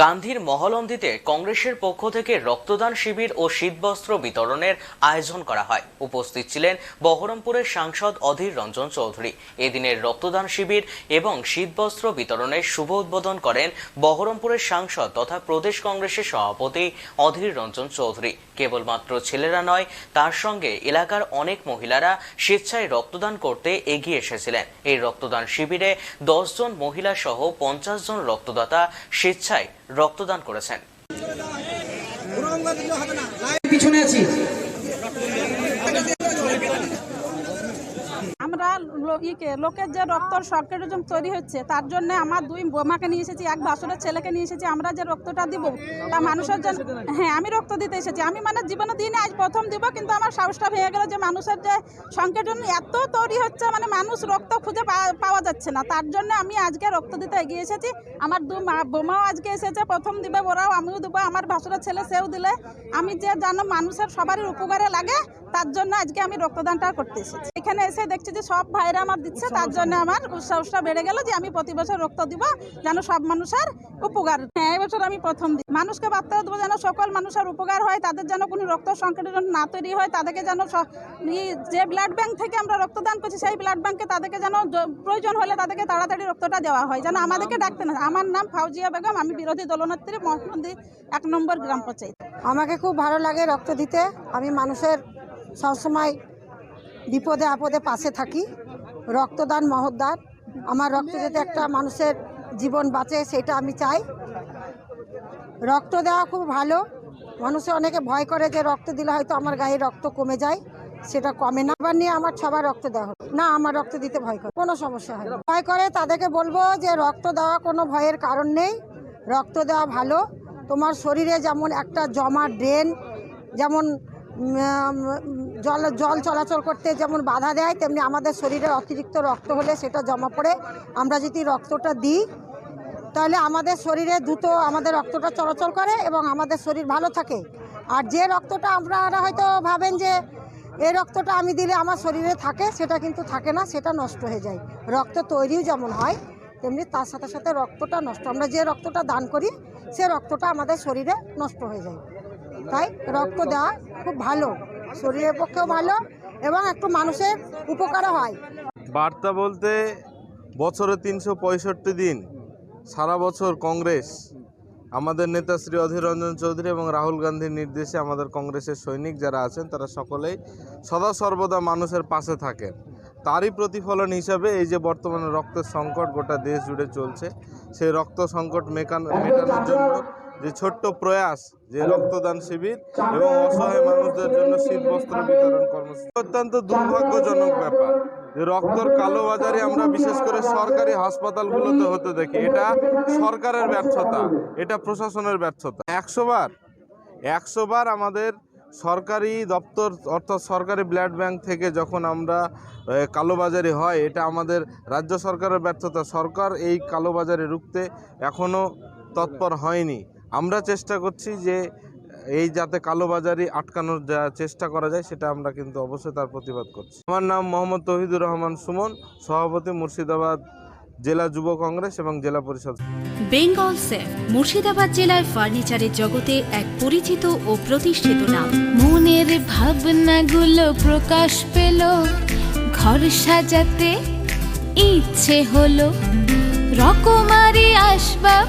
কান্ধির মহলন্দিতে কংগ্রেসের পক্ষ থেকে রক্তদান শিবির ও শীতবস্ত্র বিতরণের আয়োজন করা হয়। উপস্থিত ছিলেন বহরমপুরের সাংসদ অধীর রঞ্জন চৌধুরী। এদিনের রক্তদান শিবির এবং শীতবস্ত্র বিতরণের শুভ উদ্বোধন করেন বহরমপুরের সাংসদ তথা প্রদেশ কংগ্রেসের সভাপতি অধীর রঞ্জন চৌধুরী। কেবলমাত্র ছেলেরা নয়, তার সঙ্গে এলাকার অনেক মহিলারা স্বেচ্ছায় রক্তদান করতে এগিয়ে এসেছিলেন। এই রক্তদান শিবিরে দশ জন মহিলা সহ পঞ্চাশ জন রক্তদাতা স্বেচ্ছায় রক্তদান করেছেন। পিছনে আছি। আমরা ইকে লোকের যে রক্ত সংকট তৈরি হচ্ছে, তার জন্য আমার দুই বোমাকে নিয়ে এসেছি, এক বাসুরের ছেলেকে নিয়ে এসেছি, আমরা যে রক্তটা দিব, তা মানুষের জন্য হ্যাঁ আমি রক্ত দিতে এসেছি। আমি মানে জীবনে দিনে আজ প্রথম দিব, কিন্তু আমার সাহসটা ভেঙে গেল যে মানুষের যে সংকটন এত তৈরি হচ্ছে মানে মানুষ রক্ত খুঁজে পাওয়া যাচ্ছে না। তার জন্য আমি আজকে রক্ত দিতে এগিয়ে এসেছি। আমার দু বোমাও আজকে এসেছে, প্রথম দিবে, ওরাও আমিও দেবো, আমার ভাসুরের ছেলে সেও দিলে। আমি যে জানো মানুষের সবারই উপকারে লাগে, তার জন্য আজকে আমি রক্তদানটা করতে এসেছি। এখানে এসে দেখছি যে সব ভাইরা আমার দিচ্ছে তার জন্য আমার উৎসাহটা বেড়ে গেল যে আমি প্রতি বছর রক্ত দিব যেন সব মানুষের উপকার। হ্যাঁ এবছর আমি প্রথম দিই। মানুষকে বার্তা দেবো যেন সকল মানুষের উপকার হয় তাদের যেন কোনো রক্ত সংকট যেন না তৈরি হয় তাদেরকে যেন যে ব্লাড ব্যাংক থেকে আমরা রক্তদান করছি সেই ব্লাড ব্যাংকে তাদেরকে যেন প্রয়োজন হলে তাদেরকে তাড়াতাড়ি রক্তটা দেওয়া হয় যেন আমাদেরকে ডাকতে না আমার নাম ফাউজিয়া বেগম আমি বিরোধী দলনেত্রী মহম্মদী এক নম্বর গ্রাম পঞ্চায়েত। আমাকে খুব ভালো লাগে রক্ত দিতে। আমি মানুষের সবসময় বিপদে আপদে পাশে থাকি। রক্তদান মহদান আমার রক্ত যাতে একটা মানুষের জীবন বাঁচে, সেটা আমি চাই। রক্ত দেওয়া খুব ভালো। মানুষে অনেকে ভয় করে যে রক্ত দিলে হয়তো আমার গায়ে রক্ত কমে যায়, সেটা কমে না। আবার নিয়ে আমার সবার রক্ত দেওয়া হবে না, আমার রক্ত দিতে ভয় করে। কোনো সমস্যা হয়। ভয় করে, তাদেরকে বলব যে রক্ত দেওয়া কোনো ভয়ের কারণ নেই। রক্ত দেওয়া ভালো। তোমার শরীরে যেমন একটা জমা ড্রেন, যেমন জল জল চলাচল করতে যেমন বাধা দেয়, তেমনি আমাদের শরীরে অতিরিক্ত রক্ত হলে সেটা জমা পড়ে। আমরা যদি রক্তটা দিই, তাহলে আমাদের শরীরে দ্রুত আমাদের রক্তটা চলাচল করে এবং আমাদের শরীর ভালো থাকে। আর যে রক্তটা আপনারা হয়তো ভাবেন যে এই রক্তটা আমি দিলে আমার শরীরে থাকে, সেটা কিন্তু থাকে না, সেটা নষ্ট হয়ে যায়। রক্ত তৈরিও যেমন হয়, তেমনি তার সাথে সাথে রক্তটা নষ্ট। আমরা যে রক্তটা দান করি, সে রক্তটা আমাদের শরীরে নষ্ট হয়ে যায়। তাই রক্ত দেওয়া খুব ভালো। শরীরের পক্ষেও ভালো এবং একটু মানুষের উপকারও হয়। বার্তা বলতে বছরে তিনশো পঁয়ষট্টি দিন, সারা বছর কংগ্রেস। আমাদের নেতা শ্রী অধীর রঞ্জন চৌধুরী এবং রাহুল গান্ধীর নির্দেশে আমাদের কংগ্রেসের সৈনিক যারা আছেন, তারা সকলেই সদা সর্বদা মানুষের পাশে থাকেন। তারই প্রতিফলন হিসাবে এই যে বর্তমানে রক্তের সংকট গোটা দেশ জুড়ে চলছে, সেই রক্ত সংকট মেকান মেটানোর জন্য যে ছোট্ট প্রয়াস যে রক্তদান শিবির এবং অসহায় মানুষদের জন্য শীত বস্ত্র বিতরণ কর্মসূচি। অত্যন্ত দুর্ভাগ্যজনক ব্যাপার যে রক্তর কালোবাজারি আমরা বিশেষ করে সরকারি হাসপাতালগুলোতে হতে দেখি। এটা সরকারের ব্যর্থতা এটা প্রশাসনের ব্যর্থতা। একশো বার একশো বার আমাদের সরকারি দপ্তর অর্থাৎ সরকারি ব্লাড ব্যাংক থেকে যখন আমরা কালোবাজারি হয় এটা আমাদের রাজ্য সরকারের ব্যর্থতা। সরকার এই কালোবাজারি রুখতে এখনও তৎপর হয়নি। আমরা চেষ্টা করছি যে এই যাতে কালোবাজারি আটকানোর চেষ্টা করা যায়, সেটা আমরা কিন্তু অবশ্যই তার প্রতিবাদ করছি। আমার নাম মোহাম্মদ তহিদুর রহমান সুমন, সভাপতি মুর্শিদাবাদ জেলা যুব কংগ্রেস এবং জেলা পরিষদ। বেঙ্গল সেফ মুর্শিদাবাদ জেলায় ফার্নিচারের জগতে এক পরিচিত ও প্রতিষ্ঠিত নাম। মনের ভাবনাগুলো প্রকাশ পেল, ঘর সাজাতে ইচ্ছে হলো। রকমারি আসবাব